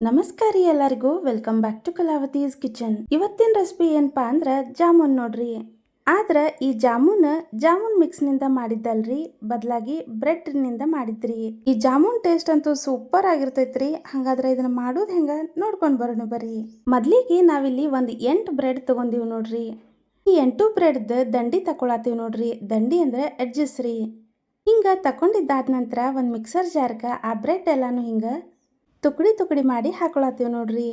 ನಮಸ್ಕಾರ ರೀ ಎಲ್ಲರಿಗೂ welcome back to Kalavathi's kitchen ಇವತ್ತಿನ ರೆಸಿಪಿ ಏನಪ್ಪಾ ಅಂದ್ರೆ ಜಾಮೂನ್ ನೋಡ್ರಿ. ಆದ್ರೆ ಈ ಜಾಮೂನ್ ಜಾಮೂನ್ ಮಿಕ್ಸ್ನಿಂದ ಮಾಡಿದ್ದಲ್ರಿ, ಬದಲಾಗಿ ಬ್ರೆಡ್ನಿಂದ ಮಾಡಿದ್ರಿ. ಈ ಜಾಮೂನ್ ಟೇಸ್ಟ್ ಅಂತೂ ಸೂಪರ್ ಆಗಿರ್ತೈತ್ರಿ, ಹಂಗಾದ್ರೆ ಇದನ್ನ ಮಾಡೋದು ಹೆಂಗ ನೋಡ್ಕೊಂಡು ಬರೋಣ ಬರ್ರಿ. ಮೊದ್ಲಿಗೆ ನಾವಿಲ್ಲಿ ಒಂದು ಎಂಟು ಬ್ರೆಡ್ ತಗೊಂಡಿವ್ ನೋಡ್ರಿ. ಈ ಎಂಟು ಬ್ರೆಡ್ದ ದಂಡಿ ತಕೊಳತ್ತೀವಿ ನೋಡ್ರಿ, ದಂಡಿ ಅಂದ್ರೆ ಎಡ್ಜಸ್ ರೀ. ಹಿಂಗ ತಕೊಂಡಿದ್ದಾದ ನಂತರ ಒಂದು ಮಿಕ್ಸರ್ ಜಾರ್ಗ ಆ ಬ್ರೆಡ್ ಎಲ್ಲಾನು ಹಿಂಗ ತುಕಡಿ ತುಕಡಿ ಮಾಡಿ ಹಾಕೊಳತ್ತೀವಿ ನೋಡ್ರಿ.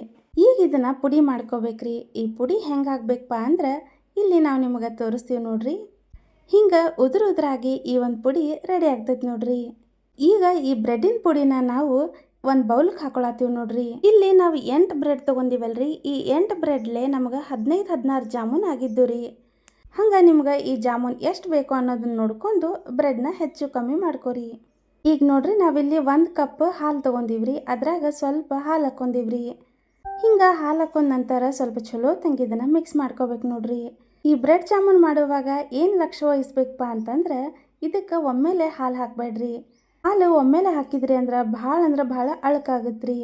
ಈಗ ಇದನ್ನ ಪುಡಿ ಮಾಡ್ಕೋಬೇಕ್ರಿ. ಈ ಪುಡಿ ಹೆಂಗೆ ಹಾಕ್ಬೇಕಪ್ಪ ಅಂದ್ರೆ ಇಲ್ಲಿ ನಾವು ನಿಮಗೆ ತೋರಿಸ್ತೀವಿ ನೋಡ್ರಿ. ಹಿಂಗೆ ಉದುರು ಉದುರಾಗಿ ಈ ಒಂದು ಪುಡಿ ರೆಡಿ ಆಗ್ತೈತಿ ನೋಡ್ರಿ. ಈಗ ಈ ಬ್ರೆಡ್ಡಿನ ಪುಡಿನ ನಾವು ಒಂದು ಬೌಲ್ಗೆ ಹಾಕೊಳತ್ತೀವಿ ನೋಡ್ರಿ. ಇಲ್ಲಿ ನಾವು ಎಂಟು ಬ್ರೆಡ್ ತೊಗೊಂಡಿವಲ್ರಿ. ಈ ಎಂಟು ಬ್ರೆಡ್ಲೆ ನಮಗೆ ಹದಿನೈದು ಹದಿನಾರು ಜಾಮೂನ್ ಆಗಿದ್ದು ರೀ ಹಂಗೆ ನಿಮ್ಗೆ ಈ ಜಾಮೂನ್ ಎಷ್ಟು ಬೇಕು ಅನ್ನೋದನ್ನ ನೋಡ್ಕೊಂಡು ಬ್ರೆಡ್ನ ಹೆಚ್ಚು ಕಮ್ಮಿ ಮಾಡ್ಕೊರಿ. ಈಗ ನೋಡ್ರಿ ನಾವಿಲ್ಲಿ ಒಂದು ಕಪ್ ಹಾಲು ತೊಗೊಂಡಿವ್ರಿ. ಅದ್ರಾಗ ಸ್ವಲ್ಪ ಹಾಲು ಹಾಕ್ಕೊಂಡಿವ್ರಿ ಹಿಂಗೆ ಹಾಲು ಹಾಕೊಂಡ ನಂತರ ಸ್ವಲ್ಪ ಚಲೋ ತಂಗಿದನ್ನ ಮಿಕ್ಸ್ ಮಾಡ್ಕೋಬೇಕು ನೋಡ್ರಿ. ಈ ಬ್ರೆಡ್ ಜಾಮೂನ್ ಮಾಡುವಾಗ ಏನು ಲಕ್ಷ್ಯ ವಹಿಸ್ಬೇಕಪ್ಪ ಅಂತಂದ್ರೆ ಇದಕ್ಕೆ ಒಮ್ಮೆಲೆ ಹಾಲು ಹಾಕಬೇಡ್ರಿ. ಹಾಲು ಒಮ್ಮೆಲೆ ಹಾಕಿದ್ರಿ ಅಂದ್ರೆ ಭಾಳ ಅಂದ್ರೆ ಭಾಳ ಅಳಕಾಗತ್ರಿ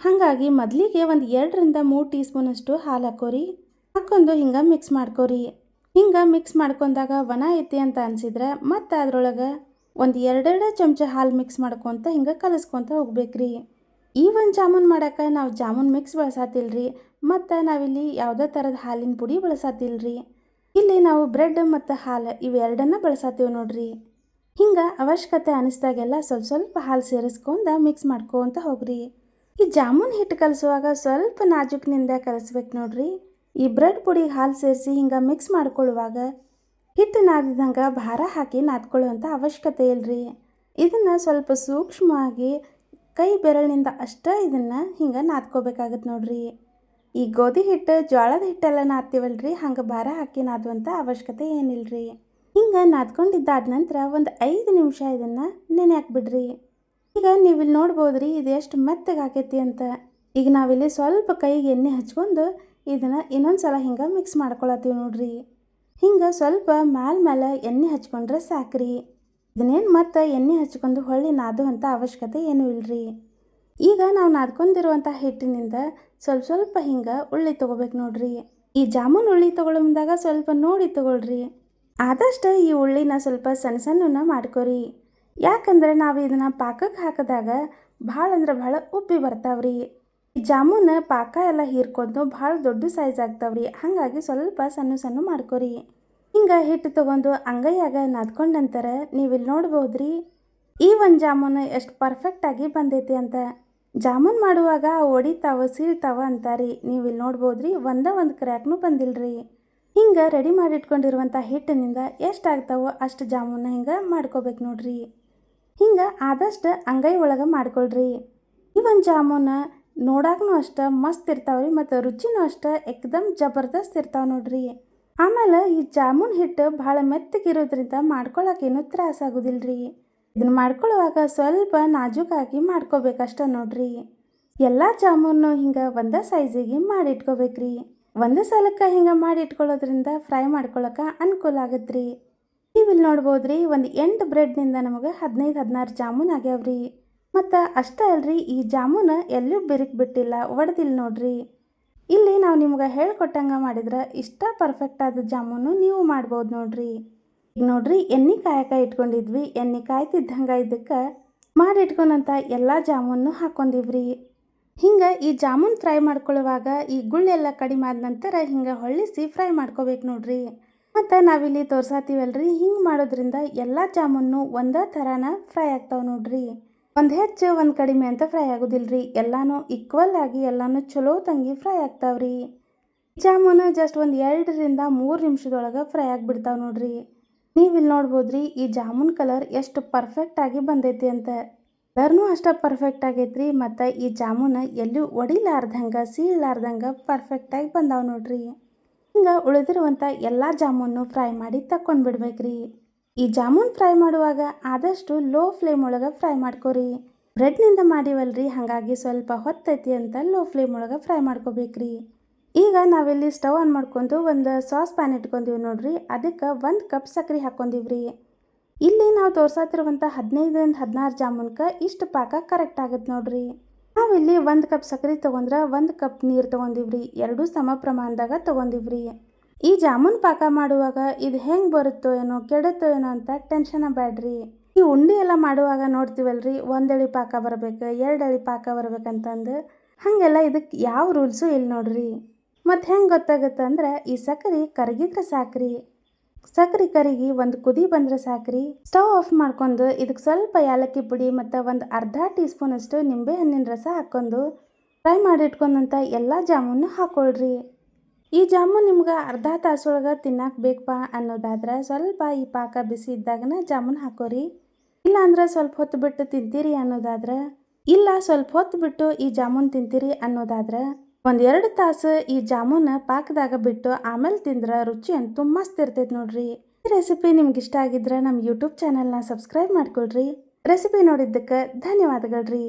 ಹಾಗಾಗಿ ಮೊದಲಿಗೆ ಒಂದು ಎರಡರಿಂದ ಮೂರು ಟೀ ಸ್ಪೂನಷ್ಟು ಹಾಲು ಹಾಕೋರಿ. ಹಾಕೊಂಡು ಹಿಂಗೆ ಮಿಕ್ಸ್ ಮಾಡ್ಕೋರಿ. ಹಿಂಗೆ ಮಿಕ್ಸ್ ಮಾಡ್ಕೊಂಡಾಗ ಒಣ ಐತಿ ಅಂತ ಅನ್ಸಿದ್ರೆ ಮತ್ತು ಅದ್ರೊಳಗೆ ಒಂದು ಎರಡೆರಡು ಚಮಚ ಹಾಲು ಮಿಕ್ಸ್ ಮಾಡ್ಕೊತ ಹಿಂಗೆ ಕಲಿಸ್ಕೊತ ಹೋಗ್ಬೇಕ್ರಿ. ಈ ಒಂದು ಜಾಮೂನ್ ಮಾಡಕ್ಕೆ ನಾವು ಜಾಮೂನ್ ಮಿಕ್ಸ್ ಬಳಸತ್ತಿಲ್ರಿ ಮತ್ತು ನಾವಿಲ್ಲಿ ಯಾವುದೇ ಥರದ ಹಾಲಿನ ಪುಡಿ ಬಳಸತ್ತಿಲ್ರಿ ಇಲ್ಲಿ ನಾವು ಬ್ರೆಡ್ ಮತ್ತು ಹಾಲು ಇವೆರಡನ್ನ ಬಳಸತ್ತೀವಿ ನೋಡ್ರಿ. ಹಿಂಗೆ ಅವಶ್ಯಕತೆ ಅನಿಸ್ದಾಗೆಲ್ಲ ಸ್ವಲ್ಪ ಸ್ವಲ್ಪ ಹಾಲು ಸೇರಿಸ್ಕೊಂಡು ಮಿಕ್ಸ್ ಮಾಡ್ಕೊತ ಹೋಗ್ರಿ. ಈ ಜಾಮೂನ್ ಹಿಟ್ಟು ಕಲಿಸುವಾಗ ಸ್ವಲ್ಪ ನಾಜುಕ್ನಿಂದ ಕಲಿಸ್ಬೇಕು ನೋಡ್ರಿ. ಈ ಬ್ರೆಡ್ ಪುಡಿ ಹಾಲು ಸೇರಿಸಿ ಹಿಂಗೆ ಮಿಕ್ಸ್ ಮಾಡ್ಕೊಳ್ಳುವಾಗ ಹಿಟ್ಟು ನಾದಿದಂಗೆ ಭಾರ ಹಾಕಿ ನಾದ್ಕೊಳ್ಳುವಂಥ ಅವಶ್ಯಕತೆ ಇಲ್ರಿ. ಇದನ್ನು ಸ್ವಲ್ಪ ಸೂಕ್ಷ್ಮವಾಗಿ ಕೈ ಬೆರಳಿನಿಂದ ಅಷ್ಟೇ ಇದನ್ನು ಹಿಂಗೆ ನಾದ್ಕೋಬೇಕಾಗತ್ತೆ ನೋಡ್ರಿ. ಈ ಗೋಧಿ ಹಿಟ್ಟು ಜೋಳದ ಹಿಟ್ಟೆಲ್ಲ ನಾದ್ತೀವಲ್ರಿ, ಹಂಗೆ ಭಾರ ಹಾಕಿ ನಾದುವಂಥ ಅವಶ್ಯಕತೆ ಏನಿಲ್ರಿ. ಹಿಂಗೆ ನಾದ್ಕೊಂಡಿದ್ದಾದ ನಂತರ ಒಂದು ಐದು ನಿಮಿಷ ಇದನ್ನು ನೆನೆ ಹಾಕ್ಬಿಡ್ರಿ ಈಗ ನೀವಿಲ್ಲಿ ನೋಡ್ಬೋದ್ರಿ ಇದು ಎಷ್ಟು ಮೆತ್ತಗೆ ಆಕೈತಿ ಅಂತ. ಈಗ ನಾವಿಲ್ಲಿ ಸ್ವಲ್ಪ ಕೈಗೆ ಎಣ್ಣೆ ಹಚ್ಕೊಂಡು ಇದನ್ನು ಇನ್ನೊಂದು ಸಲ ಹಿಂಗೆ ಮಿಕ್ಸ್ ಮಾಡ್ಕೊಳತ್ತೀವಿ ನೋಡ್ರಿ. ಹಿಂಗೆ ಸ್ವಲ್ಪ ಮ್ಯಾಲ ಮ್ಯಾಲೆ ಎಣ್ಣೆ ಹಚ್ಕೊಂಡ್ರೆ ಸಾಕ್ರಿ. ಇದನ್ನೇನು ಮತ್ತೆ ಎಣ್ಣೆ ಹಚ್ಕೊಂಡು ಹೊಳ್ಳಿ ನಾದುವಂಥ ಅವಶ್ಯಕತೆ ಏನೂ ಇಲ್ಲರಿ ಈಗ ನಾವು ನಾದ್ಕೊಂಡಿರುವಂಥ ಹಿಟ್ಟಿನಿಂದ ಸ್ವಲ್ಪ ಸ್ವಲ್ಪ ಹಿಂಗೆ ಉಳ್ಳಿ ತೊಗೋಬೇಕು ನೋಡ್ರಿ. ಈ ಜಾಮೂನ್ ಉಳ್ಳಿ ತೊಗೊಳಂದಾಗ ಸ್ವಲ್ಪ ನೋಡಿ ತೊಗೊಳ್ರಿ. ಆದಷ್ಟು ಈ ಉಳ್ಳಿನ ಸ್ವಲ್ಪ ಸಣ್ಣ ಸಣ್ಣನ ಮಾಡ್ಕೊರಿ. ಯಾಕಂದ್ರೆ ನಾವು ಇದನ್ನು ಪಾಕಕ್ಕೆ ಹಾಕಿದಾಗ ಭಾಳ ಅಂದ್ರೆ ಭಾಳ ಉಪ್ಪಿ ಬರ್ತಾವ್ರಿ. ಜಾಮೂನ್ ಪಾಕ ಎಲ್ಲ ಹೀರ್ಕೊಂಡು ಭಾಳ ದೊಡ್ಡ ಸೈಜ್ ಆಗ್ತಾವ್ರಿ. ಹಾಗಾಗಿ ಸ್ವಲ್ಪ ಸಣ್ಣ ಸಣ್ಣ ಮಾಡ್ಕೊರಿ. ಹಿಂಗೆ ಹಿಟ್ಟು ತಗೊಂಡು ಅಂಗೈಯಾಗ ನಾದ್ಕೊಂಡ ನಂತರ ನೀವು ಇಲ್ಲಿ ನೋಡ್ಬೋದ್ರಿ, ಈ ಒಂದು ಜಾಮೂನು ಎಷ್ಟು ಪರ್ಫೆಕ್ಟಾಗಿ ಬಂದೈತಿ ಅಂತ. ಜಾಮೂನ್ ಮಾಡುವಾಗ ಒಡಿತಾವ, ಸೀಳ್ತಾವ ಅಂತಾರಿ. ನೀವು ಇಲ್ಲಿ ನೋಡ್ಬೋದ್ರಿ, ಒಂದೇ ಒಂದು ಕ್ರ್ಯಾಕ್ನೂ ಬಂದಿಲ್ರಿ. ಹಿಂಗೆ ರೆಡಿ ಮಾಡಿಟ್ಕೊಂಡಿರುವಂಥ ಹಿಟ್ಟಿನಿಂದ ಎಷ್ಟು ಆಗ್ತಾವೋ ಅಷ್ಟು ಜಾಮೂನ ಹಿಂಗೆ ಮಾಡ್ಕೋಬೇಕು ನೋಡ್ರಿ. ಹಿಂಗೆ ಆದಷ್ಟು ಅಂಗೈ ಒಳಗೆ ಮಾಡ್ಕೊಳ್ರಿ. ಈ ಒಂದು ಜಾಮೂನ ನೋಡಾಕೂ ಅಷ್ಟ ಮಸ್ತ್ ರೀ ಮತ್ತು ರುಚಿನೂ ಅಷ್ಟ ಏಕ್ದಮ್ ಜಬರ್ದಸ್ತ್ ಇರ್ತಾವೆ ನೋಡ್ರಿ. ಆಮೇಲೆ ಈ ಜಾಮೂನ್ ಹಿಟ್ಟು ಭಾಳ ಮೆತ್ತಗಿರೋದ್ರಿಂದ ಮಾಡ್ಕೊಳಕ್ಕೇನು ತ್ರಾಸ ರೀ ಇದನ್ನ ಮಾಡ್ಕೊಳ್ಳುವಾಗ ಸ್ವಲ್ಪ ನಾಜೂಕಾಗಿ ಮಾಡ್ಕೋಬೇಕಷ್ಟ ನೋಡ್ರಿ. ಎಲ್ಲ ಜಾಮೂನು ಹಿಂಗೆ ಒಂದೇ ಸೈಜಿಗೆ ಮಾಡಿಟ್ಕೋಬೇಕ್ರಿ. ಒಂದು ಸಲಕ್ಕೆ ಹಿಂಗೆ ಮಾಡಿ ಇಟ್ಕೊಳ್ಳೋದ್ರಿಂದ ಫ್ರೈ ಮಾಡ್ಕೊಳ್ಳೋಕೆ ಅನುಕೂಲ ಆಗತ್ರಿ. ನೀವಿಲ್ಲಿ ನೋಡ್ಬೋದ್ರಿ ಒಂದು ಎಂಟು ಬ್ರೆಡ್ನಿಂದ ನಮಗೆ ಹದಿನೈದು ಹದಿನಾರು ಜಾಮೂನ್ ಆಗ್ಯಾವ್ರಿ. ಮತ್ತು ಅಷ್ಟೇ ಅಲ್ರಿ, ಈ ಜಾಮೂನ್ ಎಲ್ಲೂ ಬಿರುಕು ಬಿಟ್ಟಿಲ್ಲ ಒಡೆದಿಲ್ಲ ನೋಡ್ರಿ. ಇಲ್ಲಿ ನಾವು ನಿಮ್ಗೆ ಹೇಳ್ಕೊಟ್ಟಂಗೆ ಮಾಡಿದ್ರೆ ಇಷ್ಟ ಪರ್ಫೆಕ್ಟ್ ಆದ ಜಾಮೂನು ನೀವು ಮಾಡ್ಬೋದು ನೋಡ್ರಿ. ಈಗ ನೋಡ್ರಿ, ಎಣ್ಣೆ ಕಾಯಕ ಇಟ್ಕೊಂಡಿದ್ವಿ, ಎಣ್ಣೆ ಕಾಯ್ತಿದ್ದಂಗೆ ಇದಕ್ಕೆ ಮಾಡಿಟ್ಕೊಂಡಂಥ ಎಲ್ಲ ಜಾಮೂನು ಹಾಕ್ಕೊಂಡಿವ್ರಿ ಹಿಂಗೆ ಈ ಜಾಮೂನ್ ಫ್ರೈ ಮಾಡ್ಕೊಳ್ಳುವಾಗ ಈ ಗುಳ್ಳೆಲ್ಲ ಕಡಿಮೆ ಆದ ನಂತರ ಹಿಂಗೆ ಹೊಳ್ಳಿಸಿ ಫ್ರೈ ಮಾಡ್ಕೋಬೇಕು ನೋಡ್ರಿ. ಮತ್ತು ನಾವಿಲ್ಲಿ ತೋರ್ಸಾತೀವಲ್ರಿ, ಹಿಂಗೆ ಮಾಡೋದ್ರಿಂದ ಎಲ್ಲ ಜಾಮೂನು ಒಂದೇ ಥರನ ಫ್ರೈ ಆಗ್ತಾವೆ ನೋಡ್ರಿ. ಒಂದು ಹೆಚ್ಚು, ಒಂದು ಕಡಿಮೆ ಅಂತ ಫ್ರೈ ಆಗೋದಿಲ್ರಿ. ಎಲ್ಲಾನು ಈಕ್ವಲ್ ಆಗಿ, ಎಲ್ಲಾನು ಚಲೋ ತಂಗಿ ಫ್ರೈ ಆಗ್ತಾವ್ರಿ. ಜಾಮೂನು ಜಸ್ಟ್ ಒಂದು ಎರಡರಿಂದ ಮೂರು ನಿಮಿಷದೊಳಗೆ ಫ್ರೈ ಆಗಿಬಿಡ್ತಾವೆ ನೋಡ್ರಿ. ನೀವು ಇಲ್ಲಿ ನೋಡ್ಬೋದ್ರಿ, ಈ ಜಾಮೂನ್ ಕಲರ್ ಎಷ್ಟು ಪರ್ಫೆಕ್ಟ್ ಆಗಿ ಬಂದೈತಿ ಅಂತ. ಕಲರ್ನೂ ಅಷ್ಟ ಪರ್ಫೆಕ್ಟ್ ಆಗೈತ್ರಿ, ಮತ್ತು ಈ ಜಾಮೂನ್ ಎಲ್ಲೂ ಒಡಿಲಾರ್ದಂಗೆ, ಸೀಳಲಾರ್ದಂಗೆ ಪರ್ಫೆಕ್ಟಾಗಿ ಬಂದಾವೆ ನೋಡ್ರಿ. ಹಿಂಗೆ ಉಳಿದಿರುವಂಥ ಎಲ್ಲ ಜಾಮೂನು ಫ್ರೈ ಮಾಡಿ ತಕ್ಕೊಂಡು ಬಿಡ್ಬೇಕ್ರಿ ಈ ಜಾಮೂನ್ ಫ್ರೈ ಮಾಡುವಾಗ ಆದಷ್ಟು ಲೋ ಫ್ಲೇಮ್ ಒಳಗೆ ಫ್ರೈ ಮಾಡ್ಕೊರಿ. ಬ್ರೆಡ್ನಿಂದ ಮಾಡಿವಲ್ರಿ, ಹಾಗಾಗಿ ಸ್ವಲ್ಪ ಹೊತ್ತೈತಿ ಅಂತ ಲೋ ಫ್ಲೇಮ್ ಒಳಗೆ ಫ್ರೈ ಮಾಡ್ಕೋಬೇಕ್ರಿ. ಈಗ ನಾವಿಲ್ಲಿ ಸ್ಟವ್ ಆನ್ ಮಾಡ್ಕೊಂಡು ಒಂದು ಸಾಸ್ ಪ್ಯಾನ್ ಇಟ್ಕೊಂಡಿವಿ ನೋಡ್ರಿ, ಅದಕ್ಕೆ ಒಂದು ಕಪ್ ಸಕ್ಕರೆ ಹಾಕ್ಕೊಂಡಿವ್ರಿ ಇಲ್ಲಿ ನಾವು ತೋರ್ಸತ್ತಿರುವಂಥ ಹದಿನೈದರಿಂದ ಹದಿನಾರು ಜಾಮೂನ್ಕ ಇಷ್ಟು ಪಾಕ ಕರೆಕ್ಟ್ ಆಗುತ್ತೆ ನೋಡ್ರಿ. ನಾವಿಲ್ಲಿ ಒಂದು ಕಪ್ ಸಕ್ಕರೆ ತೊಗೊಂಡ್ರೆ ಒಂದು ಕಪ್ ನೀರು ತೊಗೊಂಡಿವ್ರಿ, ಎರಡೂ ಸಮ ಪ್ರಮಾಣದಾಗ ತೊಗೊಂಡಿವ್ರಿ. ಈ ಜಾಮೂನ್ ಪಾಕ ಮಾಡುವಾಗ ಇದು ಹೆಂಗೆ ಬರುತ್ತೋ ಏನೋ, ಕೆಡುತ್ತೋ ಏನೋ ಅಂತ ಟೆನ್ಷನ್ ಬೇಡ್ರಿ ಈ ಉಂಡೆ ಎಲ್ಲ ಮಾಡುವಾಗ ನೋಡ್ತೀವಲ್ರಿ, ಒಂದೆಳಿ ಪಾಕ ಬರ್ಬೇಕು, ಎರಡಳಿ ಪಾಕ ಬರ್ಬೇಕಂತಂದು. ಹಾಗೆಲ್ಲ ಇದಕ್ಕೆ ಯಾವ ರೂಲ್ಸು ಇಲ್ಲ ನೋಡ್ರಿ. ಮತ್ತು ಹೆಂಗೆ ಗೊತ್ತಾಗುತ್ತೆ ಅಂದ್ರೆ, ಈ ಸಕ್ಕರೆ ಕರಗಿದ್ರೆ ಸಾಕ್ರಿ. ಸಕ್ಕರೆ ಕರಿಗಿ ಒಂದು ಕುದಿ ಬಂದ್ರೆ ಸಾಕ್ರಿ. ಸ್ಟವ್ ಆಫ್ ಮಾಡ್ಕೊಂಡು ಇದಕ್ಕೆ ಸ್ವಲ್ಪ ಏಲಕ್ಕಿ ಪುಡಿ ಮತ್ತು ಒಂದು ಅರ್ಧ ಟೀ ಸ್ಪೂನಷ್ಟು ನಿಂಬೆ ಹಣ್ಣಿನ ರಸ ಹಾಕ್ಕೊಂಡು, ಫ್ರೈ ಮಾಡಿಟ್ಕೊಂಡಂಥ ಎಲ್ಲ ಜಾಮೂನು ಹಾಕ್ಕೊಳ್ರಿ ಈ ಜಾಮೂನ್ ನಿಮ್ಗೆ ಅರ್ಧ ತಾಸೊಳಗೆ ತಿನ್ನಕ್ಕೆ ಬೇಕಪ್ಪ ಅನ್ನೋದಾದ್ರೆ ಸ್ವಲ್ಪ ಈ ಪಾಕ ಬಿಸಿ ಇದ್ದಾಗನ ಜಾಮೂನ್ ಹಾಕೋರಿ. ಇಲ್ಲಾಂದ್ರೆ ಸ್ವಲ್ಪ ಹೊತ್ತು ಬಿಟ್ಟು ತಿಂತೀರಿ ಅನ್ನೋದಾದ್ರೆ, ಇಲ್ಲ ಸ್ವಲ್ಪ ಹೊತ್ತು ಬಿಟ್ಟು ಈ ಜಾಮೂನ್ ತಿಂತೀರಿ ಅನ್ನೋದಾದ್ರೆ ಒಂದೆರಡು ತಾಸು ಈ ಜಾಮೂನ್ ಪಾಕದಾಗ ಬಿಟ್ಟು ಆಮೇಲೆ ತಿಂದ್ರೆ ರುಚಿ ತುಂಬ ಮಸ್ತ್ ನೋಡ್ರಿ. ಈ ರೆಸಿಪಿ ನಿಮ್ಗೆ ಇಷ್ಟ ಆಗಿದ್ರೆ ನಮ್ಮ ಯೂಟ್ಯೂಬ್ ಚಾನಲ್ನ ಸಬ್ಸ್ಕ್ರೈಬ್ ಮಾಡ್ಕೊಳ್ರಿ. ರೆಸಿಪಿ ನೋಡಿದ್ದಕ್ಕೆ ಧನ್ಯವಾದಗಳ್ರಿ.